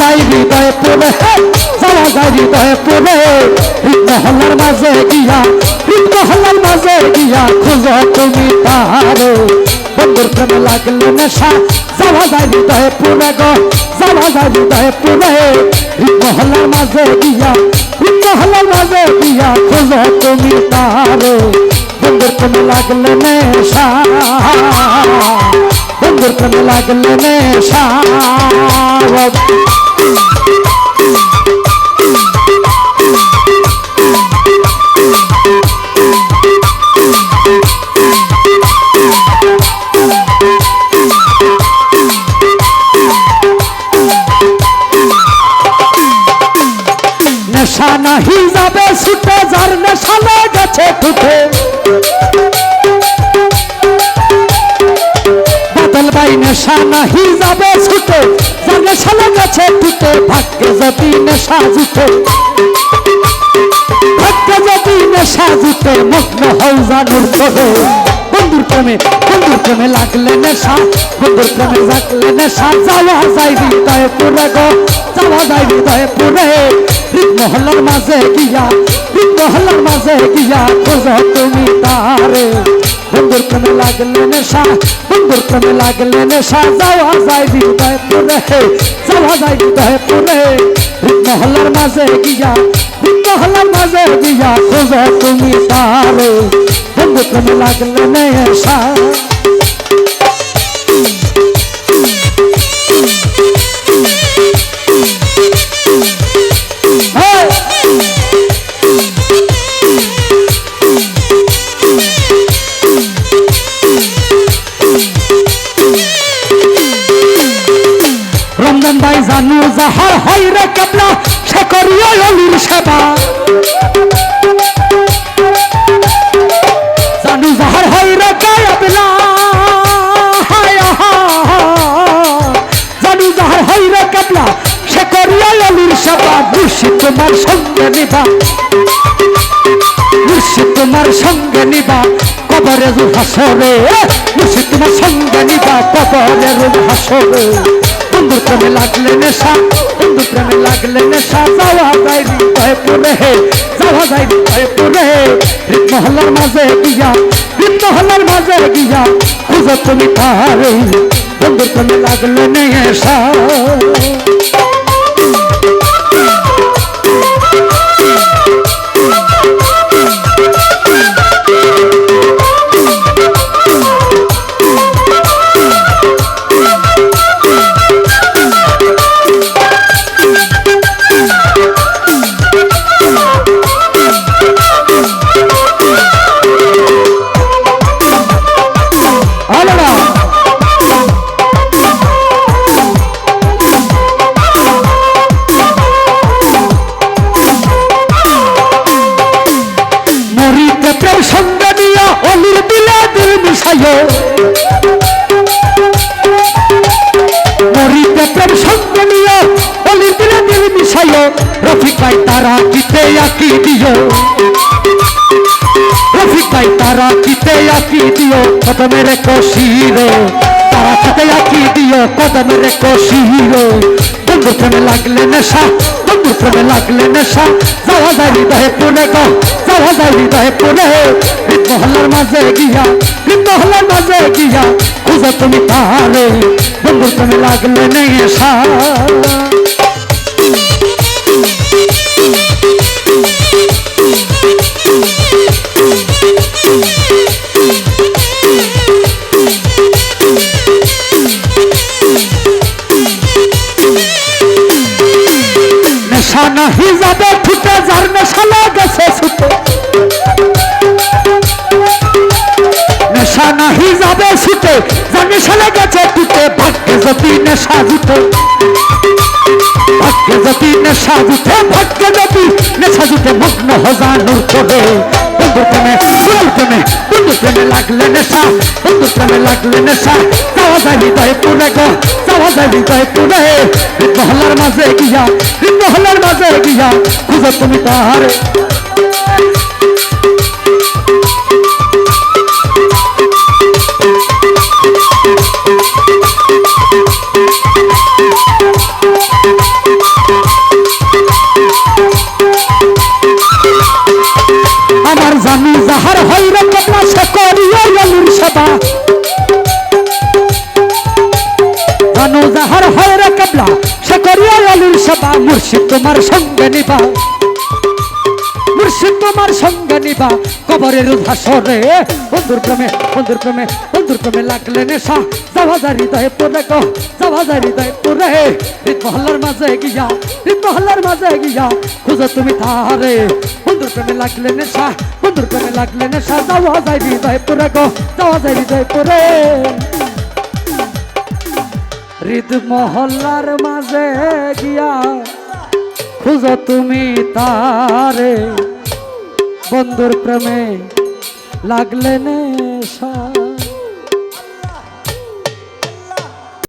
যায় হৃদয়ে পড়ে যাওয়া যায় হৃদয়ে পড়ে মহল্লার মাঝে গিয়া মহল্লার মাঝে গিয়া খুঁজো তুমি তারে বন্ধুর প্রেমে লাগলে নেশা যাওয়া যায় হৃদয়ে পড়ে গো যাওয়া যায় হৃদয়ে পড়ে মহল্লার মাঝে গিয়া মহল্লার মাঝে গিয়া খুঁজো তুমি তারে বন্ধুর প্রেমে লাগলে নেশা, বন্ধুর প্রেমে লাগলে নেশা। নাহি যাবে ছুটে যার নেশা লেগেছে ঠুঠে বাদল বাই নেশা নাহি যাবে ছুটে যার নেশা লেগেছে ঠুঠে ভাগ্যে যদি নেশা জুটে। ভাগ্যে যদি নেশা জুটে, মগ্ন হও জানুর বন্ধুর প্রেমে বন্ধুর প্রেমে লাগলে নেশা বন্ধুর প্রেমে লাগলে নেশা যাওয়া যায় হৃদয়ে পুরে গো যাওয়া যায় হৃদয়ে পুরে মহল্লার মাঝে গিয়া মহল্লার মাঝে গিয়া খোঁজ তুমি তারে বন্ধুর প্রেমে লাগলে নেশা বন্ধুর প্রেমে লাগলে নেশা যাওয়া যায় হৃদয়ে পুরে যাওয়া যায় হৃদয়ে পুরে মহল্লার মাঝে গিয়া মহল্লার মাঝে গিয়া খোঁজ তুমি তারে লাগলে নেশা Hey! রমজান ভাই জানু যাহার হয় রে কাবলা সে করিও অলির রে কাবলা সে করিও অলির সেবা মুর্শিদ তোমার সঙ্গে নিবা। মুর্শিদ তোমার সঙ্গে নিবা, কবরে রুহ হাসরে। মুর্শিদ তোমার সঙ্গে নিবা, কবরে রুহ হাসরে। বন্ধু প্রেমে লাগলে নেশা, বন্ধু প্রেমে লাগলে নেশা। যাওয়া যায় হৃদয় পড়ে যাওয়া যায় হৃদয় পড়ে মহল্লার মাঝে গিয়া মহল্লার মাঝে গিয়া, খুঁজো তুমি তারে বন্ধু প্রেমে লাগলে নেশা আলাদা মরিতে প্রেম সঙ্গে নিয়া অলির দিলে দিল মিশাইও। মরিতে প্রেম সঙ্গে নিয়া অলির দিলে দিল মিশাইও। রফিক ভাই তারা কিতে আকি দিও। রফিক ভাই তারা কিতে আকি দিও, কদমের কষিরে। তারা কিতে আকি দিও, কদমের কষিরে। বন্ধু প্রেমে লাগলে নেশা বন্ধু প্রেমে লাগলে নেশা যাওয়া যায় হৃদয়ে পুনে গো যাওয়া যায় হৃদয়ে পুনে মহল্লার মাঝে গিয়া মহল্লার মাঝে গিয়া খুঁজো তুমি তারে বন্ধু প্রেমে লাগলে নেশা নাহি যাবে ফুটে যার নেশালা গেছে ছুটে নেশা নাহি যাবে ছুটে যার নেশালা গেছে টুটে যদি নেশা জুটে ভাগ্যে যদি নেশা জুটে ভাগ্যে যদি নেশা জুটে মগ্ন হজানুর করে বন্ধু প্রেমে বন্ধু প্রেমে বন্ধু প্রেমে লাগলে নেশা বন্ধু প্রেমে লাগলে নেশা। যাওয়া যায় হৃদয়ে পুরে গো, যাওয়া যায় হৃদয়ে পুরে মহল্লার মাঝে গিয়া মহল্লার মাঝে গিয়া, খুঁজো তুমি তাহারে। জানো যাহার হইরে কপলা সে করিয়া আলুর সেবা মুর্শিদ তোমার সঙ্গে নিবা। মুর্শিদ তোমার সঙ্গে নিবা। কবরের বন্ধুর প্রেমে বন্ধুর প্রেমে বন্ধুর প্রেমে লাগলে নেশা। যাওয়া হৃদয়ে পড়ে গো, যাওয়া যা হৃদয়ে পড়ে মহল্লার মাঝে গিয়া মাঝে গিয়া খুঁজো তুমি তাহারে। বন্ধুর প্রেমে লাগলে নেশা, বন্ধুর প্রেমে লাগলে নেশা। যাওয়া হৃদয়ে পড়ে যায় হৃদয়ে হৃদ মহল্লার মাঝে গিয়া খুঁজো তুমি তারে। বন্ধুর প্রেমে লাগলে নেশা